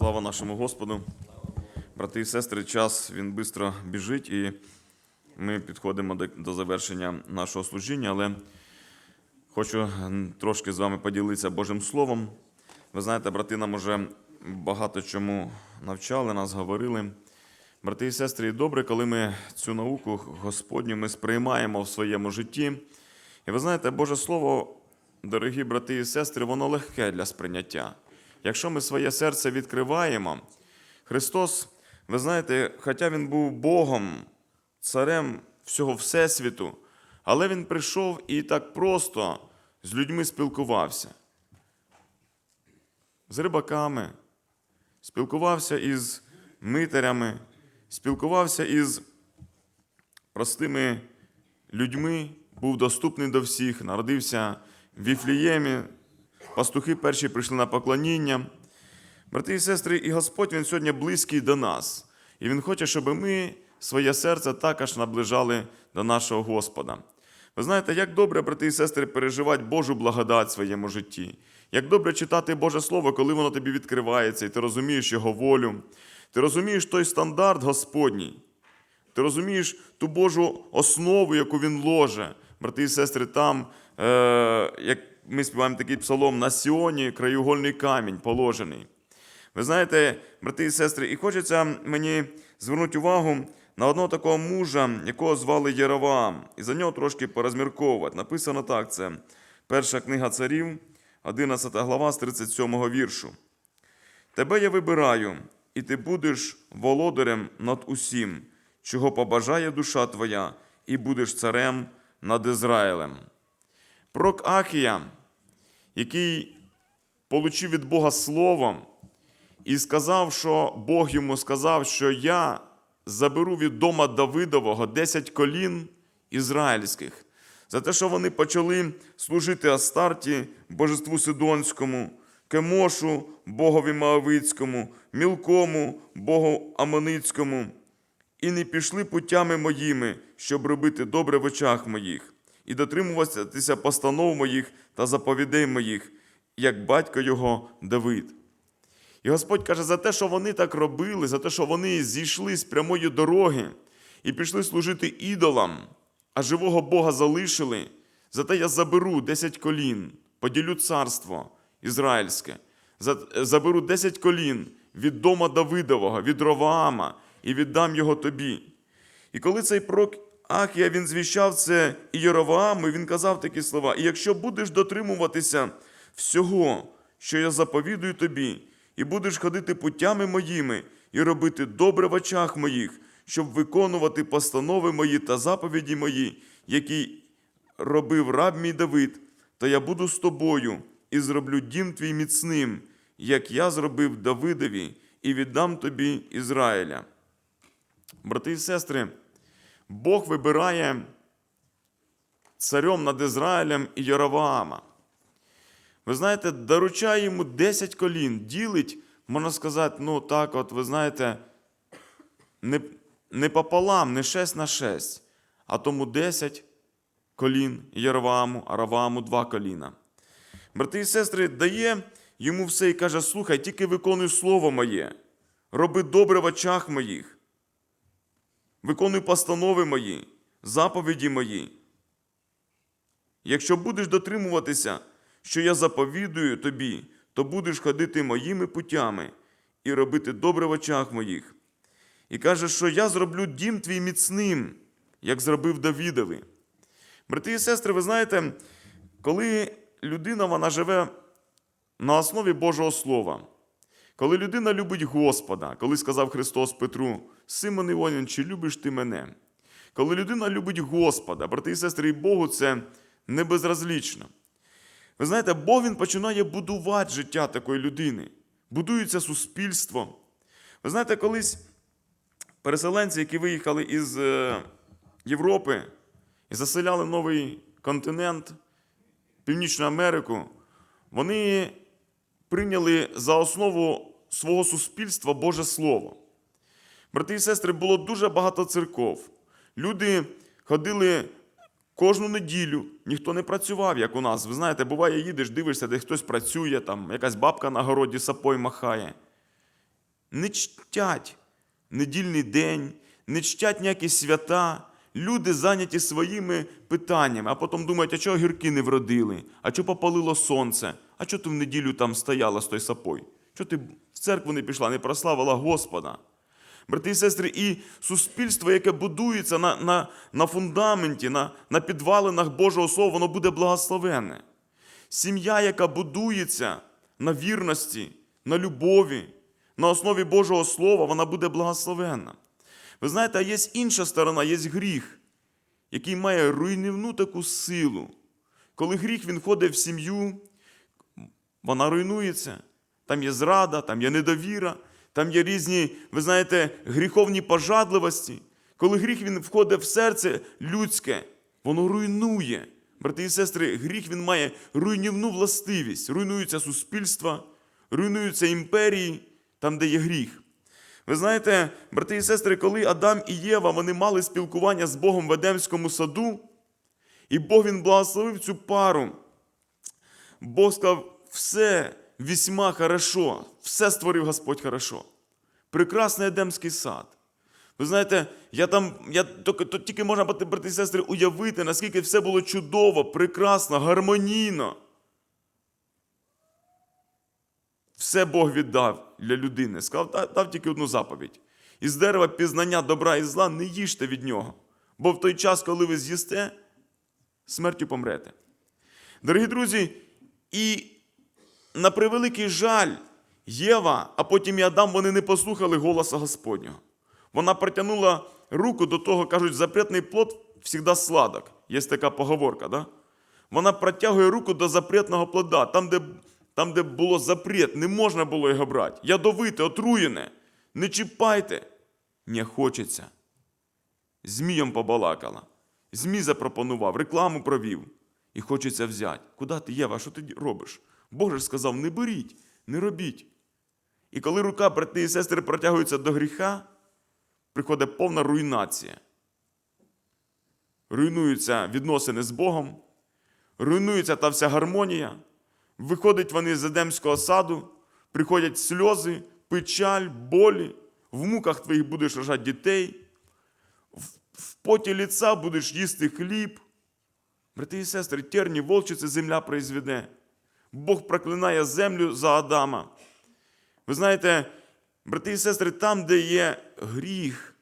Слава нашому Господу. Брати і сестри, час він швидко біжить, і ми підходимо до, завершення нашого служіння, але хочу трошки з вами поділитися Божим Словом. Ви знаєте, брати нам уже багато чому навчали, нас говорили. Брати і сестри, добре, коли ми цю науку Господню ми сприймаємо в своєму житті. І ви знаєте, Боже Слово, дорогі брати і сестри, воно легке для сприйняття. Якщо ми своє серце відкриваємо, Христос, ви знаєте, хоча Він був Богом, царем всього Всесвіту, але Він прийшов і так просто з людьми спілкувався. З рибаками, спілкувався із митарями, спілкувався із простими людьми, був доступний до всіх, народився в Віфліємі, пастухи перші прийшли на поклоніння. Брати і сестри, і Господь Він сьогодні близький до нас. І Він хоче, щоб ми своє серце також наближали до нашого Господа. Ви знаєте, як добре, брати і сестри, переживати Божу благодать в своєму житті. Як добре читати Боже Слово, коли воно тобі відкривається, і ти розумієш Його волю. Ти розумієш той стандарт Господній. Ти розумієш ту Божу основу, яку він ложе. Брати і сестри, там, е, як ми співаємо такий псалом, на Сіоні краєугольний камінь положений. Ви знаєте, брати і сестри, і хочеться мені звернути увагу на одного такого мужа, якого звали Єроваам, і за нього трошки порозмірковувати. Написано так: це перша книга царів, 11 глава з 37 віршу. Тебе я вибираю, і ти будеш володарем над усім, чого побажає душа твоя, і будеш царем над Ізраїлем. Пророк Ахія, який получив від Бога слово, і сказав, що Бог йому сказав, що я заберу від дома Давидового 10 колін ізраїльських. За те, що вони почали служити Астарті, божеству Сидонському, Кемошу, богові Моавицькому, Мілкому, богу Амоницькому, і не пішли путями моїми, щоб робити добре в очах моїх, і дотримуватися постанов моїх та заповідей моїх, як батько його Давид. І Господь каже, за те, що вони так робили, за те, що вони зійшли з прямої дороги і пішли служити ідолам, а живого Бога залишили, за те я заберу 10 колін, поділю царство ізраїльське, заберу 10 колін від дома Давидового, від Роваама, і віддам його тобі. І коли цей пророк Ахія він звіщав це і Єровааму, він казав такі слова: І якщо будеш дотримуватися всього, що я заповідую тобі, і будеш ходити путями моїми, і робити добре в очах моїх, щоб виконувати постанови мої та заповіді мої, які робив раб мій Давид, то я буду з тобою і зроблю дім твій міцним, як я зробив Давидові, і віддам тобі Ізраїля. Брати і сестри, Бог вибирає царем над Ізраїлем і Яроваама. Ви знаєте, доручає йому 10 колін, ділить, можна сказати, ну так, от, ви знаєте, не, не пополам, не 6 на 6, а тому 10 колін Яровааму, а Равааму 2 коліна. Брати і сестри, дає йому все і каже: слухай, тільки виконуй слово моє, роби добре в очах моїх, виконуй постанови мої, заповіді мої. Якщо будеш дотримуватися, що я заповідую тобі, то будеш ходити моїми путями і робити добре в очах моїх. І каже, що я зроблю дім твій міцним, як зробив Давідові. Брати і сестри, ви знаєте, коли людина вона живе на основі Божого Слова, коли людина любить Господа, коли сказав Христос Петру, Симон Іонін, чи любиш ти мене? Коли людина любить Господа, брати і сестри, і Богу це не безразлічно. Ви знаєте, Бог він починає будувати життя такої людини. Будується суспільство. Ви знаєте, колись переселенці, які виїхали із е, Європи і заселяли новий континент, Північну Америку, вони прийняли за основу свого суспільства Боже Слово. Брати і сестри, було дуже багато церков. Люди ходили кожну неділю, ніхто не працював, як у нас. Ви знаєте, буває, їдеш, дивишся, де хтось працює, там якась бабка на городі сапой махає. не чтять недільний день, не чтять ніякі свята. Люди зайняті своїми питаннями, а потім думають, а чого гірки не вродили, а чого попалило сонце, а чого ти в неділю там стояла з той сапой? Чого ти в церкву не пішла, не прославила Господа? Брати і сестри, і суспільство, яке будується на, на, на фундаменті, на, на підвалинах Божого Слова, воно буде благословенне. Сім'я, яка будується на вірності, на любові, на основі Божого Слова, вона буде благословенна. Ви знаєте, а є інша сторона, є гріх, який має руйнівну таку силу. Коли гріх він входить в сім'ю, вона руйнується. Там є зрада, там є недовіра, там є різні, ви знаєте, гріховні пожадливості. Коли гріх він входить в серце людське, воно руйнує. Брати і сестри, гріх він має руйнівну властивість. Руйнується суспільство, руйнуються імперії, там, де є гріх. Ви знаєте, брати і сестри, коли Адам і Єва вони мали спілкування з Богом в Едемському саду, і Бог він благословив цю пару. Бог сказав, все весьма хорошо, все створив Господь хорошо. Прекрасний Едемський сад. Ви знаєте, я там, я то тільки можна, брати і сестри, уявити, наскільки все було чудово, прекрасно, гармонійно. Все Бог віддав для людини. Сказав, дав тільки одну заповідь. Із дерева пізнання добра і зла не їжте від нього. Бо в той час, коли ви з'їсте, смертю помрете. Дорогі друзі, і на превеликий жаль, Єва, а потім і Адам, вони не послухали голоса Господнього. Вона протягнула руку до того, кажуть, запретний плод завжди сладок. Є така поговорка, да? Вона протягує руку до запретного плода, там, де, там, де було запрет, не можна було його брати. Ядовите, отруєне. Не чіпайте. Не хочеться. Змієм побалакала. Змій запропонував, рекламу провів. І хочеться взяти. Куди ти, Єва, що ти робиш? Бог же сказав, не беріть, не робіть. І коли рука брати і сестри протягується до гріха, приходить повна руйнація. Руйнуються відносини з Богом, руйнується та вся гармонія. Виходять вони з Едемського саду, приходять сльози, печаль, болі, в муках твоїх будеш рожати дітей, в, поті ліца будеш їсти хліб. Брати і сестри, терні волчиці земля произведе. Бог проклинає землю за Адама. Ви знаєте, брати і сестри, там, де є гріх,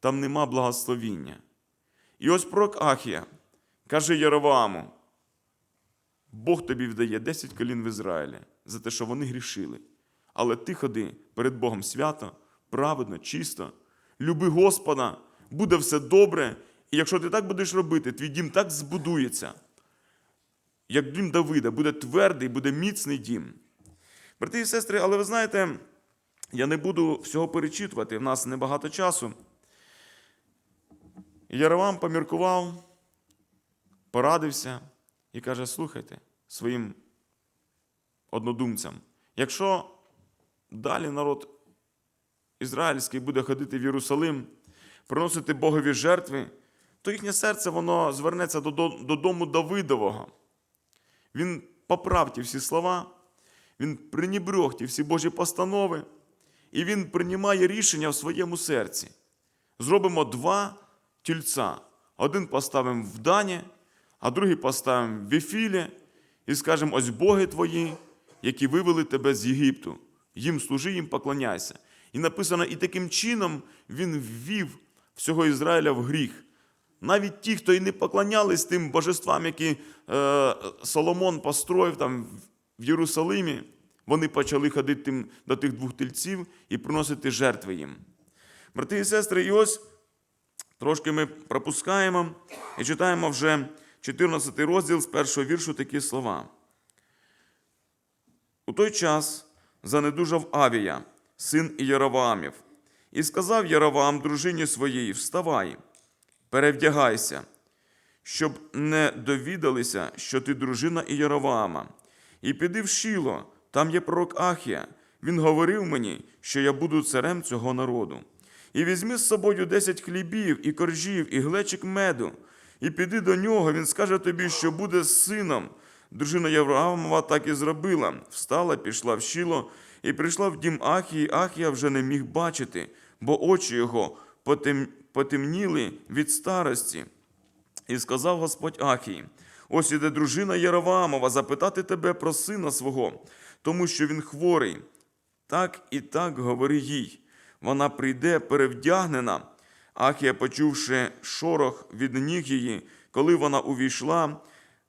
там нема благословіння. І ось пророк Ахія каже Єроваму, Бог тобі вдає 10 колін в Ізраїлі за те, що вони грішили. Але ти ходи перед Богом свято, праведно, чисто, люби Господа, буде все добре. І якщо ти так будеш робити, твій дім так збудується, як дім Давида, буде твердий, буде міцний дім. Брати і сестри, але ви знаєте, я не буду всього перечитувати, в нас небагато часу. Яровам поміркував, порадився і каже: слухайте своїм однодумцям, якщо далі народ ізраїльський буде ходити в Єрусалим, приносити Богові жертви, то їхнє серце воно звернеться додому Давидового. Він поправ ті всі слова, він пренебрег ті всі Божі постанови, і він приймає рішення в своєму серці. Зробимо два тільця. Один поставимо в Дані, а другий поставимо в Ефілі і скажемо: ось боги твої, які вивели тебе з Єгипту. Їм служи, їм поклоняйся. І написано, і таким чином він ввів всього Ізраїля в гріх. Навіть ті, хто і не поклонялись тим божествам, які е, Соломон построїв там в Єрусалимі, вони почали ходити тим, до тих двох тельців і приносити жертви їм. Брати і сестри, і ось трошки ми пропускаємо і читаємо вже 14 розділ з першого віршу такі слова. У той час занедужав Авія, син Єроваамів, і сказав Єроваам дружині своїй: Вставай, перевдягайся, щоб не довідалися, що ти дружина Ієроваама. І піди в Шіло, там є пророк Ахія. Він говорив мені, що я буду царем цього народу. І візьми з собою десять хлібів, і коржів, і глечик меду, і піди до нього, він скаже тобі, що буде з сином. Дружина Євраамова так і зробила. Встала, пішла в Шіло, І прийшла в дім Ахії, Ахія вже не міг бачити, бо очі його потем... потемніли від старості. І сказав Господь Ахії: ось іде дружина Яровамова запитати тебе про сина свого, тому що він хворий. Так і так говори їй. Вона прийде перевдягнена. Ахія, почувши шорох від ніг її, коли вона увійшла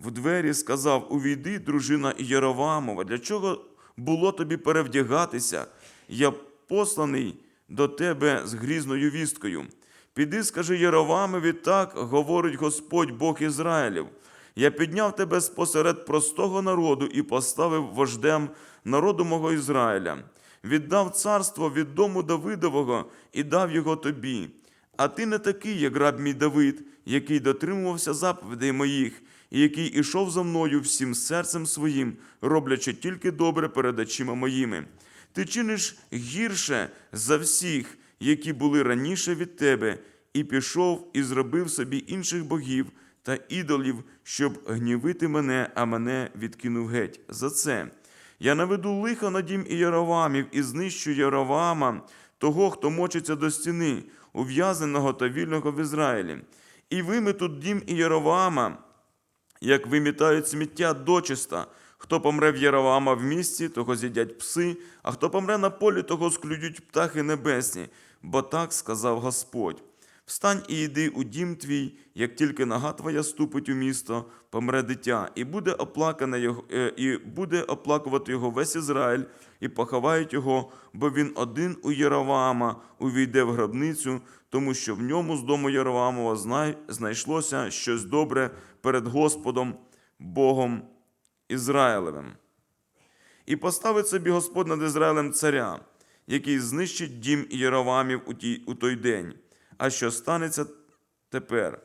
в двері, сказав: Увійди, дружина Єровамова, для чого було тобі перевдягатися? Я посланий до тебе з грізною вісткою. Піди, скажи Єровамові, так говорить Господь Бог Ізраїлів. Я підняв тебе спосеред простого народу і поставив вождем народу мого Ізраїля, віддав царство від дому Давидового і дав його тобі. А ти не такий, як раб мій Давид, який дотримувався заповідей моїх, і який ішов за мною всім серцем своїм, роблячи тільки добре перед очима моїми. Ти чиниш гірше за всіх, які були раніше від тебе, і пішов і зробив собі інших богів та ідолів, щоб гнівити мене, а мене відкинув геть. За це я наведу лихо на дім Ієровамів і знищу Яровама, того, хто мочиться до стіни, ув'язаного та вільного в Ізраїлі. І вимету дім Ієровама, як вимітають сміття дочиста. Хто помре в Єровама в місті, того з'їдять пси, а хто помре на полі, того склюють птахи небесні, бо так сказав Господь. Встань і йди у дім твій, як тільки нога твоя ступить у місто, помре дитя, і буде оплакане його, е, і буде оплакувати його весь Ізраїль, і поховають його, бо він один у Єровама увійде в гробницю, тому що в ньому з дому Єровамова знайшлося щось добре перед Господом, Богом Ізраїлевим. І поставить собі Господь над Ізраїлем царя, який знищить дім Єровамів у, тій, у той день. А що станеться тепер?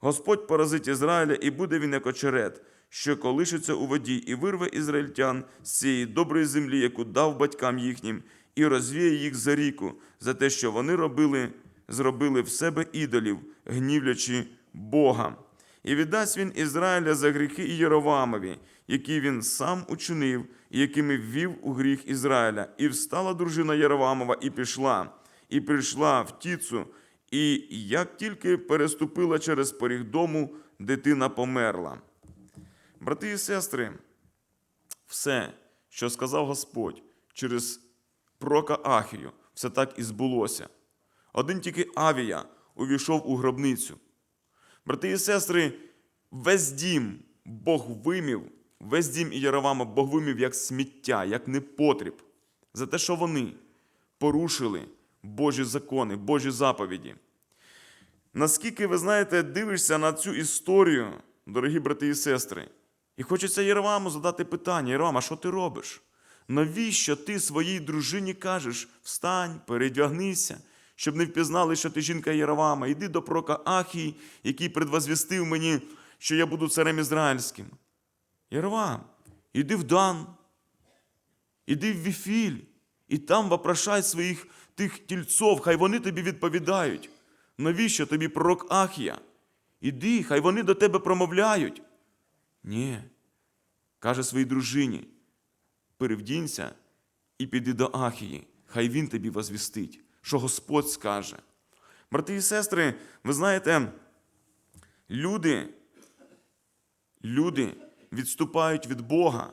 Господь поразить Ізраїля, і буде він як очерет, що колишиться у воді, і вирве ізраїльтян з цієї доброї землі, яку дав батькам їхнім, і розвіє їх за ріку, за те, що вони робили, зробили в себе ідолів, гнівлячи Бога. І віддасть він Ізраїля за гріхи Єровамові, які він сам учинив, якими ввів у гріх Ізраїля. І встала дружина Єровамова, і пішла, і прийшла в Тіцу, і як тільки переступила через поріг дому, дитина померла. Брати і сестри, все, що сказав Господь через прока Ахію, все так і збулося. Один тільки Авія увійшов у гробницю. Брати і сестри, весь дім Бог вимів, весь дім Ієровама Бог вимів як сміття, як непотріб, за те, що вони порушили Божі закони, Божі заповіді. Наскільки ви знаєте, дивишся на цю історію, дорогі брати і сестри, і хочеться Єроваму задати питання: Єровам, а що ти робиш? Навіщо ти своїй дружині кажеш встань, передягнися, щоб не впізнали, що ти жінка Єровама, йди до прока Ахії, який предвозвістив мені, що я буду царем ізраїльським. Єровам, іди в Дан, іди в Віфіль, і там вопрошай своїх тих тільцов, хай вони тобі відповідають. Навіщо тобі пророк Ахія? Іди, хай вони до тебе промовляють. Ні, каже своїй дружині, перевдінься і піди до Ахії, хай він тобі возвістить, що Господь скаже. Брати і сестри, ви знаєте, люди, люди відступають від Бога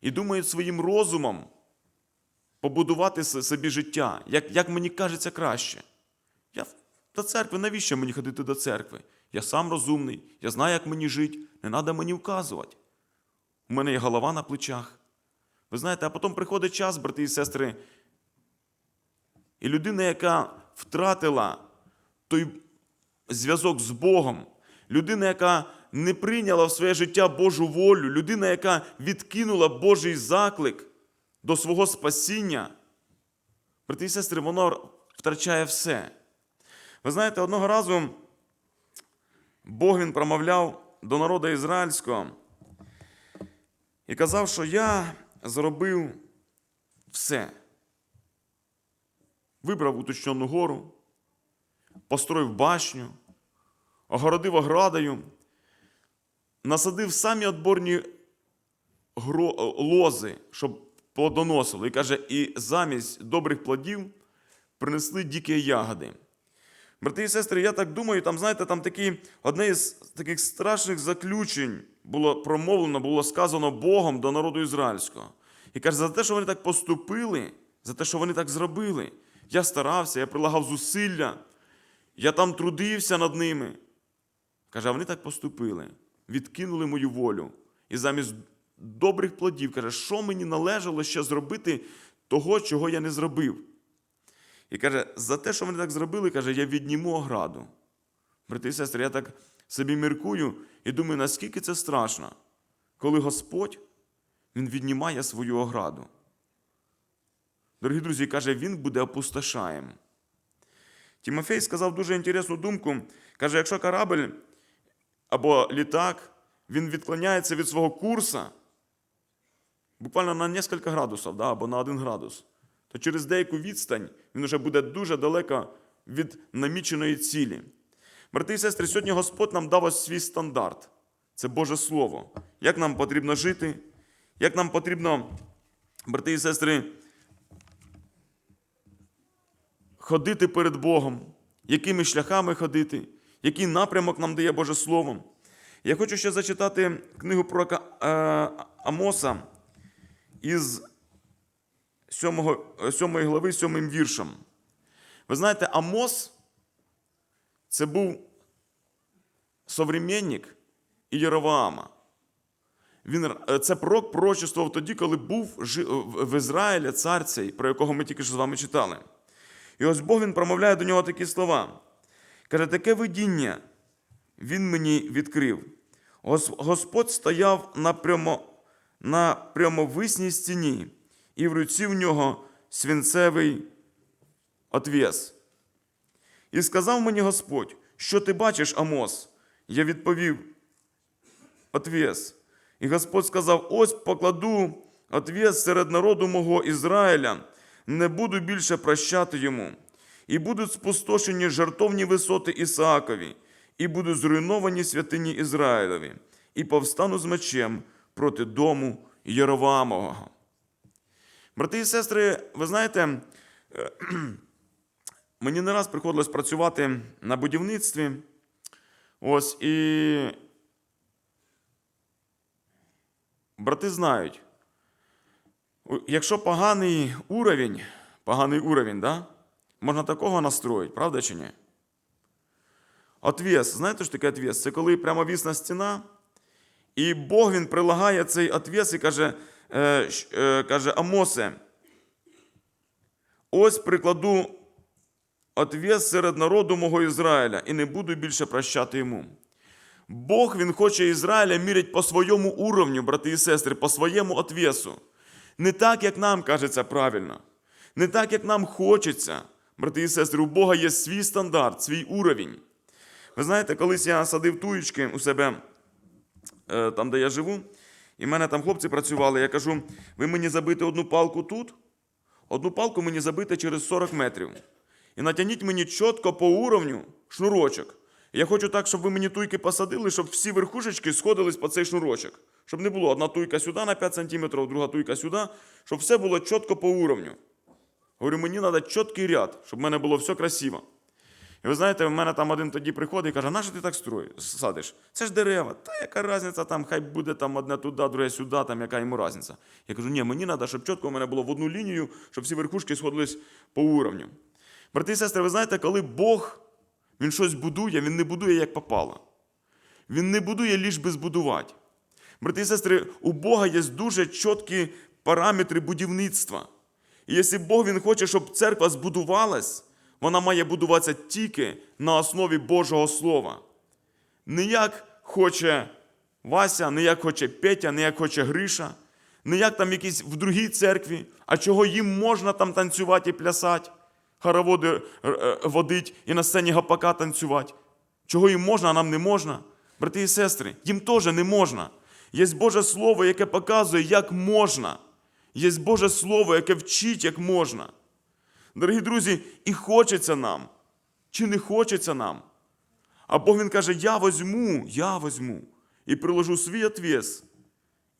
і думають своїм розумом побудувати собі життя, як, як мені кажеться краще. Я до церкви, навіщо мені ходити до церкви? Я сам розумний, я знаю, як мені жити, не треба мені вказувати. У мене є голова на плечах. Ви знаєте, а потім приходить час, брати і сестри, і людина, яка втратила той зв'язок з Богом, людина, яка не прийняла в своє життя Божу волю, людина, яка відкинула Божий заклик до свого спасіння, брати і сестри, воно втрачає все. Ви знаєте, одного разу Бог він промовляв до народу ізраїльського і казав, що я зробив все. Вибрав уточнену гору, построїв башню, огородив оградою, насадив самі отборні гро- лози, щоб плодоносило. І каже, і замість добрих плодів принесли дикі ягоди. Брати і сестри, я так думаю, там, знаєте, там такі, одне із таких страшних заключень було промовлено, було сказано Богом до народу ізраїльського. І каже, за те, що вони так поступили, за те, що вони так зробили, я старався, я прилагав зусилля, я там трудився над ними. Каже, а вони так поступили, відкинули мою волю. І замість добрих плодів, каже, що мені належало ще зробити того, чого я не зробив. І каже, за те, що вони так зробили, каже, я відніму ограду. Брати і сестри, я так собі міркую і думаю, наскільки це страшно, коли Господь Він віднімає свою ограду. Дорогі друзі, каже, Він буде опустошаєм. Тимофей сказав дуже інтересну думку. Каже, якщо корабль або літак, він відклоняється від свого курса, буквально на кілька градусів, да, або на один градус, то через деяку відстань він вже буде дуже далеко від наміченої цілі. Брати і сестри, сьогодні Господь нам дав ось свій стандарт. Це Боже Слово. Як нам потрібно жити, як нам потрібно, брати і сестри, ходити перед Богом, якими шляхами ходити, який напрямок нам дає Боже Слово. Я хочу ще зачитати книгу пророка е, Амоса із 7, 7 глави, 7 віршем. Ви знаєте, Амос це був современник Єроваама. Він, е, це пророк пророчествував тоді, коли був в Ізраїлі цар цей, про якого ми тільки що з вами читали. І ось Бог він промовляє до нього такі слова. Каже, таке видіння він мені відкрив. Господь стояв на, прямо, на прямовисній стіні, і в руці в нього свинцевий отвіс. І сказав мені Господь, що ти бачиш, Амос? Я відповів, отвіс. І Господь сказав: ось покладу отвіс серед народу мого Ізраїля, не буду більше прощати йому. І будуть спустошені жартовні висоти Ісаакові, і будуть зруйновані святині Ізраїлеві, і повстану з мечем проти дому Єровамового. Брати і сестри, ви знаєте, е, мені не раз приходилось працювати на будівництві. Ось і брати знають, якщо поганий уровень, поганий уровень, да? Можна такого настроїти, правда чи ні? Отвіс, знаєте, що таке отвіс? Це коли прямовісна стіна, і Бог він прилагає цей отвіс і каже, е, е, каже Амосе, ось прикладу отвіс серед народу мого Ізраїля, і не буду більше прощати йому. Бог він хоче Ізраїля мірять по своєму уровню, брати і сестри, по своєму отвесу. Не так, як нам кажеться правильно, не так, як нам хочеться. Брати і сестри, у Бога є свій стандарт, свій уровень. Ви знаєте, колись я садив туєчки у себе е, там, де я живу, і в мене там хлопці працювали. Я кажу: ви мені забите одну палку тут, одну палку мені забите через 40 метрів. І натягніть мені чітко по уровню шнурочок. Я хочу так, щоб ви мені туйки посадили, щоб всі верхушечки сходились по цей шнурочок. Щоб не було одна туйка сюди на 5 см, друга туйка сюди, щоб все було чітко по уровню. Говорю, мені треба чіткий ряд, щоб в мене було все красиво. І ви знаєте, в мене там один тоді приходить і каже, нащо ти так строй, садиш? Це ж дерева. Та яка різниця, там хай буде там одне туди, друге сюди, там яка йому різниця. Я кажу, ні, мені треба, щоб чітко в мене було в одну лінію, щоб всі верхушки сходились по уровню. Брати і сестри, ви знаєте, коли Бог він щось будує, він не будує як попало. Він не будує ліж би збудувати. Брати і сестри, у Бога є дуже чіткі параметри будівництва. І якщо Бог він хоче, щоб церква збудувалась, вона має будуватися тільки на основі Божого Слова. Не як хоче Вася, не як хоче Петя, не як хоче Гриша, не як там якісь в другій церкві, а чого їм можна там танцювати і плясати, хороводи е, е, водить і на сцені гапака танцювати. Чого їм можна, а нам не можна. Брати і сестри, їм теж не можна. Є Боже Слово, яке показує, як можна. Є Боже Слово, яке вчить, як можна. Дорогі друзі, і хочеться нам, чи не хочеться нам. А Бог Він каже: Я возьму, я возьму і приложу свій отвес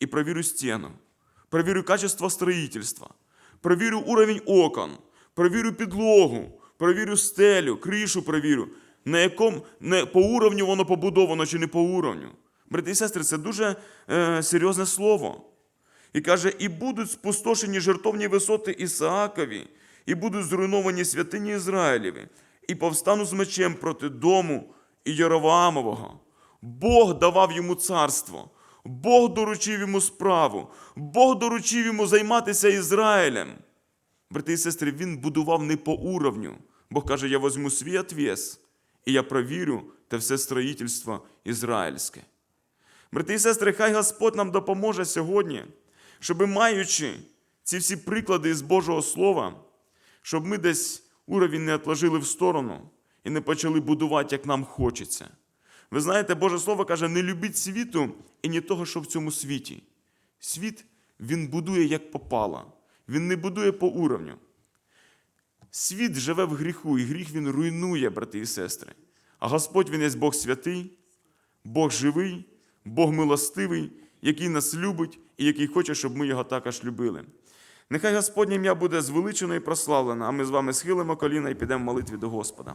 і провірю стіну. проверю качество строительства, проверю уровень окон, проверю підлогу, проверю стелю, кришу проверю, на якому не по уровню воно побудовано чи не по уровню. Брати і сестри, це дуже е, серйозне слово. І каже, і будуть спустошені жертовні висоти Ісаакові, і будуть зруйновані святині Ізраїлєві, і повстану з мечем проти дому і Яроваамового. Бог давав йому царство, Бог доручив йому справу, Бог доручив йому займатися Ізраїлем. Брати і сестри, він будував не по уровню. Бог каже, я возьму свій отвес, і я провірю те все строїтельство ізраїльське. Брати і сестри, хай Господь нам допоможе сьогодні, щоб маючи ці всі приклади із Божого Слова, щоб ми десь уровень не відложили в сторону і не почали будувати, як нам хочеться. Ви знаєте, Боже Слово каже, не любіть світу і не того, що в цьому світі. Світ він будує як попало, він не будує по уровню. Світ живе в гріху, і гріх він руйнує, брати і сестри. А Господь він є Бог святий, Бог живий, Бог милостивий, який нас любить і який хоче, щоб ми його також любили. Нехай Господнє ім'я буде звеличено і прославлено, а ми з вами схилимо коліна і підемо в молитві до Господа.